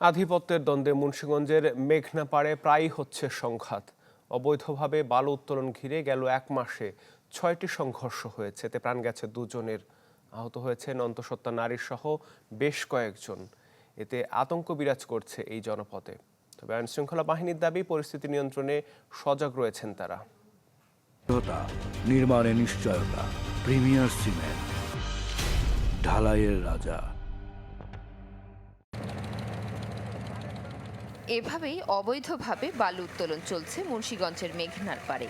আধিপত্যের দ্বন্দ্বে মুন্সিগঞ্জের মেঘনাপাড়ে প্রায়ই হচ্ছে সংঘাত। অবৈধভাবে বালু উত্তোলন ঘিরে গেল এক মাসে ছয়টি সংঘর্ষ হয়েছে। এতে প্রাণ গেছে দুজনের। আহত হয়েছেন অন্তঃসত্ত্বা নারী সহ বেশ কয়েকজন। এতে আতঙ্ক বিরাজ করছে এই জনপদে। তবে আইন শৃঙ্খলা বাহিনীর দাবি, পরিস্থিতি নিয়ন্ত্রণে সজাগ রয়েছেন তারা। নির্মাণে নিশ্চয়তা, প্রিমিয়ার সিমেন্ট, ঢালাইয়ের রাজা। এভাবেই অবৈধভাবে বালু উত্তোলন চলছে মুন্সীগঞ্জের মেঘনার পাড়ে।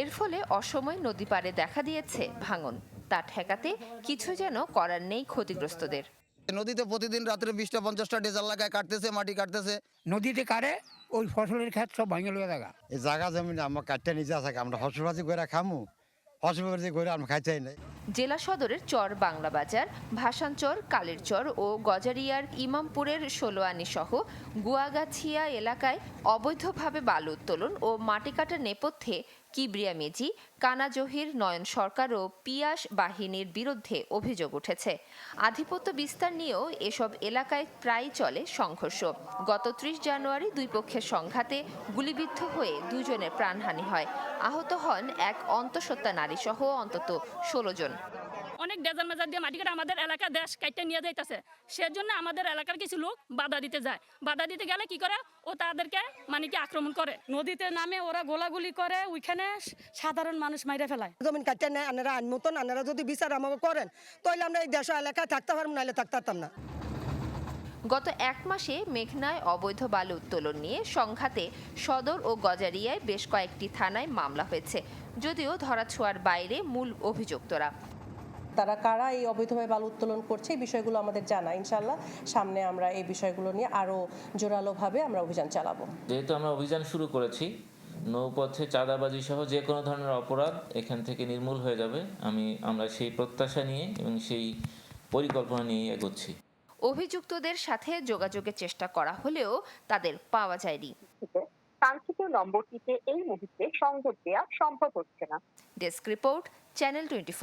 এর ফলে অসময় নদী পাড়ে দেখা দিয়েছে ভাঙন। তা ঠেকাতে কিছু যেন করার নেই ক্ষতিগ্রস্তদের। নদীতে প্রতিদিন রাত্রে বিশটা পঞ্চাশটা ডিজেল লাগায় কাটতেছে মাটি কাটতেছে। নদীতে কারে ওই ফসলের ক্ষেত সব ভাঙে লয়ে দেখা। এই জায়গা জমিন আমার কাটতে নিজে আছে আমরা ফসলবাজি করে খামু। জেলা সদরের চর বাংলা বাজার, ভাসানচর কালের চর ও গজারিয়ার ইমামপুরের ষোলোয়ানি সহ গুয়াগাছিয়া এলাকায় অবৈধভাবে বালু উত্তোলন ও মাটি কাটার নেপথ্যে কিবরিয়া মেজি কানা জহির নয়ন সরকার ও পিয়াস বাহিনীর বিরুদ্ধে অভিযোগ উঠেছে। আধিপত্য বিস্তার নিয়েও এসব এলাকায় প্রায় চলে সংঘর্ষ। গত ত্রিশ জানুয়ারি দুই পক্ষের সংঘাতে গুলিবিদ্ধ হয়ে দুজনের প্রাণহানি হয়। আহত হন এক অন্তঃসত্ত্বা নারীসহ অন্তত ষোলো জন। অনেক ডেজার মেজার দিয়ে মাটি কাটা আমাদের এলাকা দেশ কাইটে নিয়ে যাইতেছে। সেজন্য আমাদের এলাকার কিছু লোক বাধা দিতে যায়। বাধা দিতে গেলে কি করে? ও তাদেরকে মানে কি আক্রমণ করে? নদীতে নামে ওরা গোলাগুলি করে ওইখানে সাধারণ মানুষ মাইরে ফেলায়। জমিন কাটতে নেয় আনারা আইন মতন আনারা যদি বিচার আমাকে করেন তাহলে আমরা এই দেশ এলাকায় থাকতে পারব নাহলে থাকতে পারতাম না। গত এক মাসে মেঘনায় অবৈধ বালু উত্তোলন নিয়ে সংঘাতে সদর ও গজারিয়ায় বেশ কয়েকটি থানায় মামলা হয়েছে। যদিও ধরাছোঁয়ার বাইরে মূল অভিযুক্তরা। তারা কারা এই অবৈধভাবে বালু উত্তোলন করছে এই বিষয়গুলো আমাদের জানা। ইনশাল্লাহ সামনে আমরা এই বিষয়গুলো নিয়ে আরও জোরালোভাবে আমরা অভিযান চালাবো। যেহেতু আমরা অভিযান শুরু করেছি নৌপথে চাঁদাবাজি সহ যে কোনো ধরনের অপরাধ এখান থেকে নির্মূল হয়ে যাবে। আমি আমরা সেই প্রত্যাশা নিয়ে এবং সেই পরিকল্পনা নিয়ে এগোচ্ছি। অভিযুক্তদের সাথে যোগাযোগের চেষ্টা করা হলেও তাদের পাওয়া যায়নি। কাঙ্ক্ষিত নম্বরটিতে এই মুহূর্তে সংযোগ দেওয়া সম্ভব হচ্ছে না। Desk report channel twenty